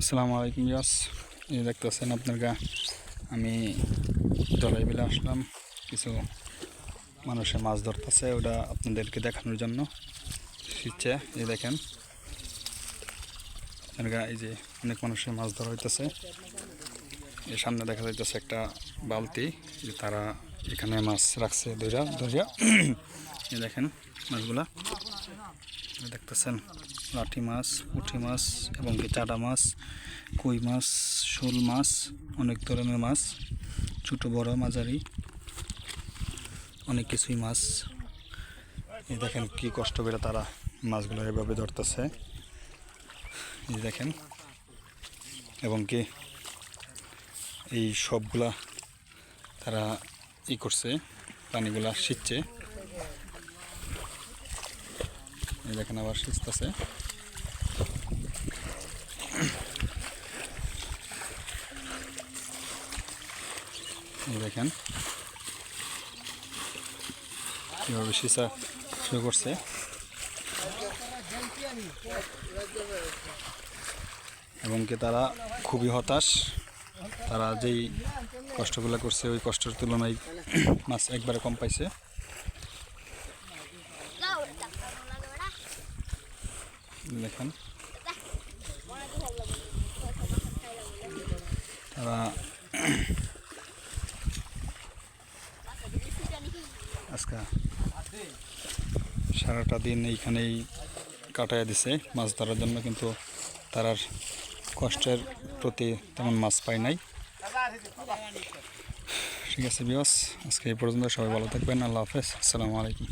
আসসালামু আলাইকুম ইয়াস এই দেখতেছেন আপনার গা। আমি জলাই বিলে আসলাম। কিছু মানুষে মাছ ধরতেছে, ওটা আপনাদেরকে দেখানোর জন্য। শিখছে এই দেখেন। আপনার গা, এই যে অনেক মানুষের মাছ ধরা হইতেছে। এর সামনে দেখা যাইতেছে একটা বালতি, যে তারা এখানে মাছ রাখছে ধরিয়া ধরিয়া এই দেখেন মাছগুলা। দেখতেছেন, লাঠি মাছ, পুঁটি মাছ এবং কি চাটা মাছ, কই মাছ, শোল মাছ, অনেক ধরনের মাছ, ছোট, বড়, মাঝারি, অনেক কিছুই মাছ। দেখেন কি কষ্ট করে তারা মাছগুলো এভাবে ধরতেছে। দেখেন, এবং কি এই সবগুলা তারা ই করছে, পানিগুলা সিঁচছে এই দেখেন আবার সিঁচতেছে এই দেখেন কীভাবে সিঁচা শুরু করছে। এবং কি তারা খুবই হতাশ, তারা যেই কষ্টগুলো করছে, ওই কষ্টের তুলনায় মাছ একবারে কম পাইছে। তারা আজকে সারাটা দিন এইখানেই কাটায় দিছে মাছ ধরার জন্য, কিন্তু তারার কষ্টের প্রতি তেমন মাছ পায় নাই। ঠিক আছে বিয়স আজকে এই পর্যন্ত সবাই ভালো থাকবেন, আল্লাহ হাফেজ, আসসালামু আলাইকুম।